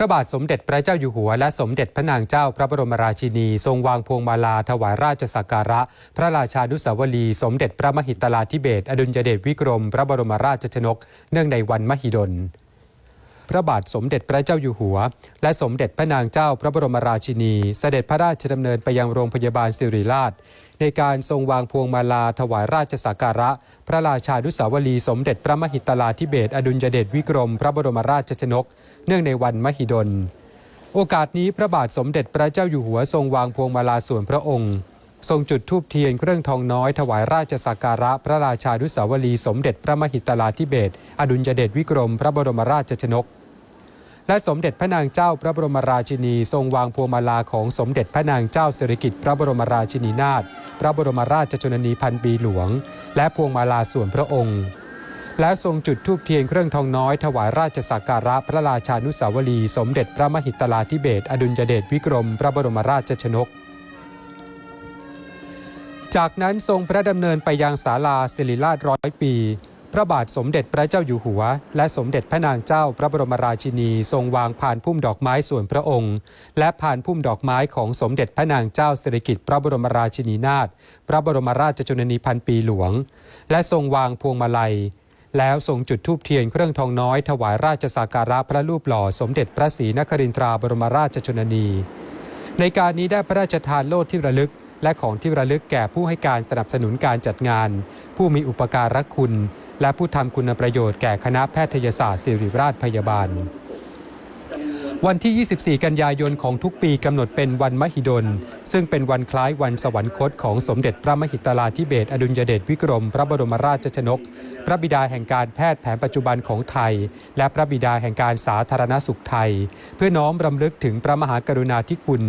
ระบาทสมเด็จพระเจ้าอยู่หัว และสมเด็จพระนางเจ้าพระบรมราชินี ทรงวางพวงมาลาถวายราชสักการะ พระราชานุสาวรี สมเด็จพระมหิตลาธิเบศรอดุลยเดชวิกรม พระบรมราชชนก เนื่องในวันมหิดลพระบาทสมเด็จพระเจ้าอยู่หัว และสมเด็จพระนางเจ้าพระบรมราชินี เสด็จพระราชดำเนินไปยังโรงพยาบาลสิริราช ในการทรงวางพวงมาลาถวายราชสักการะ พระราชานุสาวรีสมเด็จพระมหิตลาธิเบศรอดุลยเดชวิกรม พระบรมราชชนก เนื่องในวันมหิดล โอกาสนี้พระบาทสมเด็จพระเจ้าอยู่หัวทรงวางพวงมาลาส่วนพระองค์ ทรงจุดธูปเทียนเครื่องทองน้อยถวายราชสักการะพระราชานุสาวรีสมเด็จพระมหิตลาธิเบศอดุลยเดชวิกรม พระบรมราชชนก และสมเด็จพระนางเจ้าพระบรมราชินี ทรงวางพวงมาลาของสมเด็จพระนางเจ้าสิริกิติ์พระบรมราชินีนาถพระบรมราชชนนีพันปีหลวง และพวงมาลาส่วนพระองค์ และทรงจุดธูปเทียนเครื่องทองน้อยถวายราชสักการะพระราชานุสาวรี สมเด็จพระมหิตลาธิเบศรอดุลยเดชวิกรม พระบรมราชชนก จากนั้นทรงพระดำเนินไปยังศาลาศิริราชร้อยปี พระบาทสมเด็จพระเจ้าอยู่หัว และสมเด็จพระนางเจ้าพระบรมราชินี ทรงวางผ่านพุ่มดอกไม้ส่วนพระองค์ และผ่านพุ่มดอกไม้ของสมเด็จพระนางเจ้าสิริกิติ์พระบรมราชินีนาถพระบรมราชชนนีพันปีหลวง และทรงวางพวงมาลัย แล้วทรงจุดธูปเทียนเครื่องทองน้อยถวายราชสักการะพระรูปหล่อสมเด็จพระศรีนครินทราบรมราชชนนี ในการนี้ได้พระราชทานโลดที่ระลึก และของที่ระลึกแก่ผู้ให้การสนับสนุนการจัดงาน ผู้มีอุปการะคุณ และผู้ทำคุณประโยชน์แก่คณะแพทยศาสตร์ศิริราชพยาบาล วันที่ 24 กันยายนของทุกปีกำหนดเป็นวันมหิดล ซึ่งเป็นวันคล้ายวันสวรรคตของสมเด็จพระมหิตลาธิเบศอดุลยเดชวิกรม พระบรมราชชนก พระบิดาแห่งการแพทย์แผนปัจจุบันของไทย และพระบิดาแห่งการสาธารณสุขไทย เพื่อน้อมรำลึกถึงพระมหากรุณาธิคุณ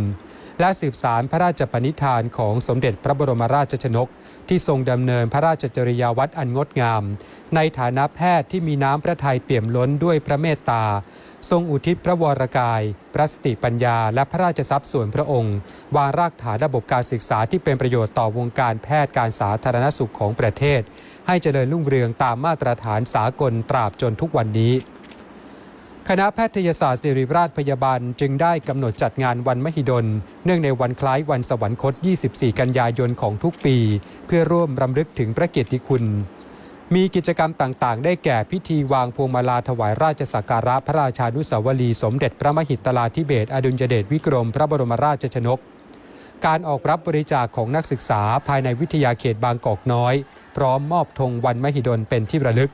และสืบสารพระราชปณิธานของสมเด็จพระบรมราชชนก ที่ทรงดำเนินพระราชจริยาวัดอันงดงาม ในฐานะแพทย์ที่มีน้ำพระทัยเปี่ยมล้นด้วยพระเมตตา ทรงอุทิศพระวรกาย พระสติปัญญา และพระราชทรัพย์ส่วนพระองค์ วางรากฐานระบบการศึกษาที่เป็นประโยชน์ต่อวงการแพทย์การสาธารณสุขของประเทศ ให้เจริญรุ่งเรืองตามมาตรฐานสากลตราบจนทุกวันนี้คณะแพทยศาสตร์ศิริราชพยาบาลจึงได้กำหนดจัดงานวันมหิดล เนื่องในวันคล้ายวันสวรรคต 24 กันยายนของทุกปี เพื่อร่วมรำลึกถึงพระเกียรติคุณ มีกิจกรรมต่างๆ ได้แก่พิธีวางพวงมาลาถวายราชสักการะพระราชานุสาวรีสมเด็จพระมหิตลาธิเบศอดุลยเดชวิกรม พระบรมราชชนก การออกรับบริจาคของนักศึกษาภายในวิทยาเขตบางกอกน้อย พร้อมมอบธงวันมหิดลเป็นที่ระลึก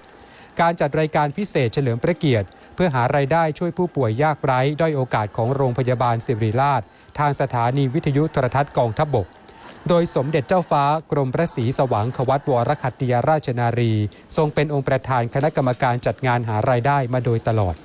การจัดรายการพิเศษเฉลิมพระเกียรติ เพื่อหารายได้ช่วยผู้ป่วยยากไร้ ด้อยโอกาสของโรงพยาบาลสิริราช ทางสถานีวิทยุโทรทัศน์กองทัพบก โดยสมเด็จเจ้าฟ้ากรมพระศรีสว่างควัตวรคัตติยราชนารี ทรงเป็นองค์ประธานคณะกรรมการจัดงานหารายได้มาโดยตลอด